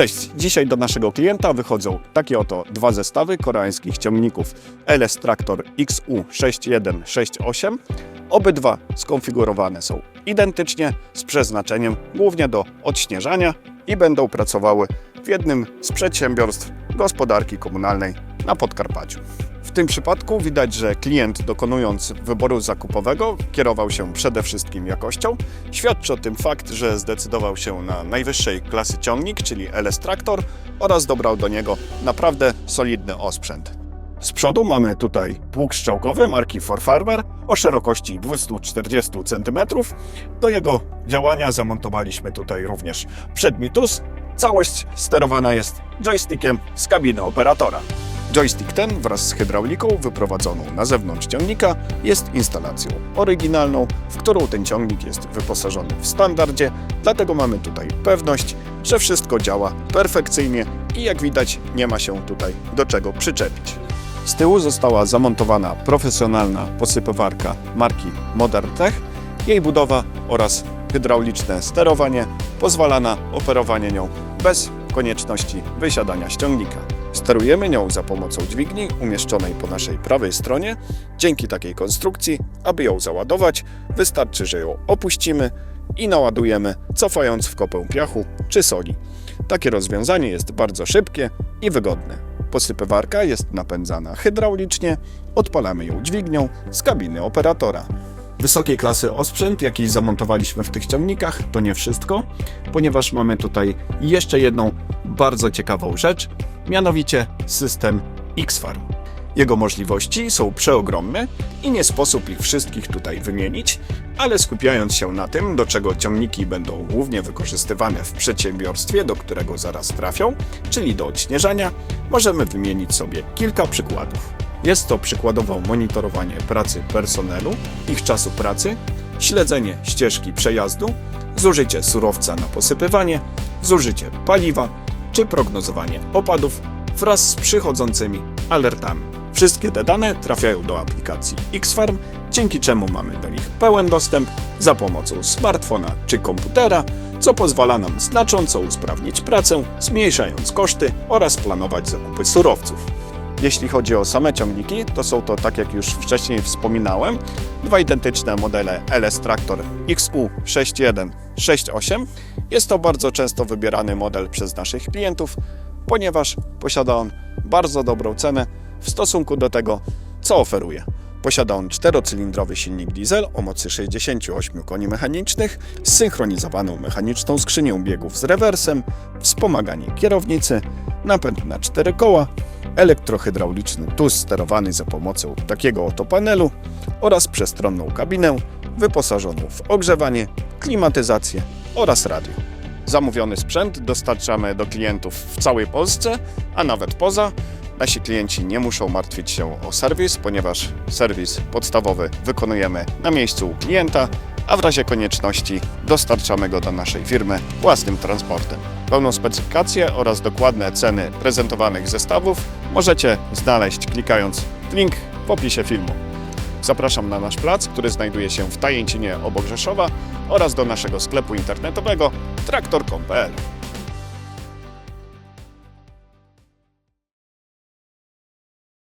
Cześć, dzisiaj do naszego klienta wychodzą takie oto dwa zestawy koreańskich ciągników LS Tractor XU6168. Obydwa skonfigurowane są identycznie z przeznaczeniem głównie do odśnieżania i będą pracowały w jednym z przedsiębiorstw gospodarki komunalnej na Podkarpaciu. W tym przypadku widać, że klient dokonując wyboru zakupowego kierował się przede wszystkim jakością. Świadczy o tym fakt, że zdecydował się na najwyższej klasy ciągnik, czyli LS Traktor oraz dobrał do niego naprawdę solidny osprzęt. Z przodu mamy tutaj pług strzałkowy marki For Farmer o szerokości 240 cm. Do jego działania zamontowaliśmy tutaj również przedni TUS. Całość sterowana jest joystickiem z kabiny operatora. Joystick ten wraz z hydrauliką wyprowadzoną na zewnątrz ciągnika jest instalacją oryginalną, w którą ten ciągnik jest wyposażony w standardzie, dlatego mamy tutaj pewność, że wszystko działa perfekcyjnie i jak widać nie ma się tutaj do czego przyczepić. Z tyłu została zamontowana profesjonalna posypywarka marki Modern Tech. Jej budowa oraz hydrauliczne sterowanie pozwala na operowanie nią bez konieczności wysiadania z ciągnika. Sterujemy nią za pomocą dźwigni umieszczonej po naszej prawej stronie. Dzięki takiej konstrukcji, aby ją załadować, wystarczy, że ją opuścimy i naładujemy, cofając w kopę piachu czy soli. Takie rozwiązanie jest bardzo szybkie i wygodne. Posypywarka jest napędzana hydraulicznie, odpalamy ją dźwignią z kabiny operatora. Wysokiej klasy osprzęt, jaki zamontowaliśmy w tych ciągnikach, to nie wszystko, ponieważ mamy tutaj jeszcze jedną bardzo ciekawą rzecz, mianowicie system X-Farm. Jego możliwości są przeogromne i nie sposób ich wszystkich tutaj wymienić, ale skupiając się na tym, do czego ciągniki będą głównie wykorzystywane w przedsiębiorstwie, do którego zaraz trafią, czyli do odśnieżania, możemy wymienić sobie kilka przykładów. Jest to przykładowo monitorowanie pracy personelu, ich czasu pracy, śledzenie ścieżki przejazdu, zużycie surowca na posypywanie, zużycie paliwa czy prognozowanie opadów wraz z przychodzącymi alertami. Wszystkie te dane trafiają do aplikacji Xfarm, dzięki czemu mamy do nich pełen dostęp za pomocą smartfona czy komputera, co pozwala nam znacząco usprawnić pracę, zmniejszając koszty oraz planować zakupy surowców. Jeśli chodzi o same ciągniki, to są to, tak jak już wcześniej wspominałem, dwa identyczne modele LS Tractor XU6168. Jest to bardzo często wybierany model przez naszych klientów, ponieważ posiada on bardzo dobrą cenę w stosunku do tego, co oferuje. Posiada on czterocylindrowy silnik diesel o mocy 68 koni mechanicznych, zsynchronizowaną mechaniczną skrzynią biegów z rewersem, wspomaganie kierownicy, napęd na cztery koła, elektrohydrauliczny TUS sterowany za pomocą takiego oto panelu oraz przestronną kabinę wyposażoną w ogrzewanie, klimatyzację oraz radio. Zamówiony sprzęt dostarczamy do klientów w całej Polsce, a nawet poza. Nasi klienci nie muszą martwić się o serwis, ponieważ serwis podstawowy wykonujemy na miejscu u klienta, a w razie konieczności dostarczamy go do naszej firmy własnym transportem. Pełną specyfikację oraz dokładne ceny prezentowanych zestawów możecie znaleźć klikając w link w opisie filmu. Zapraszam na nasz plac, który znajduje się w Tajęcinie obok Rzeszowa oraz do naszego sklepu internetowego traktor.pl.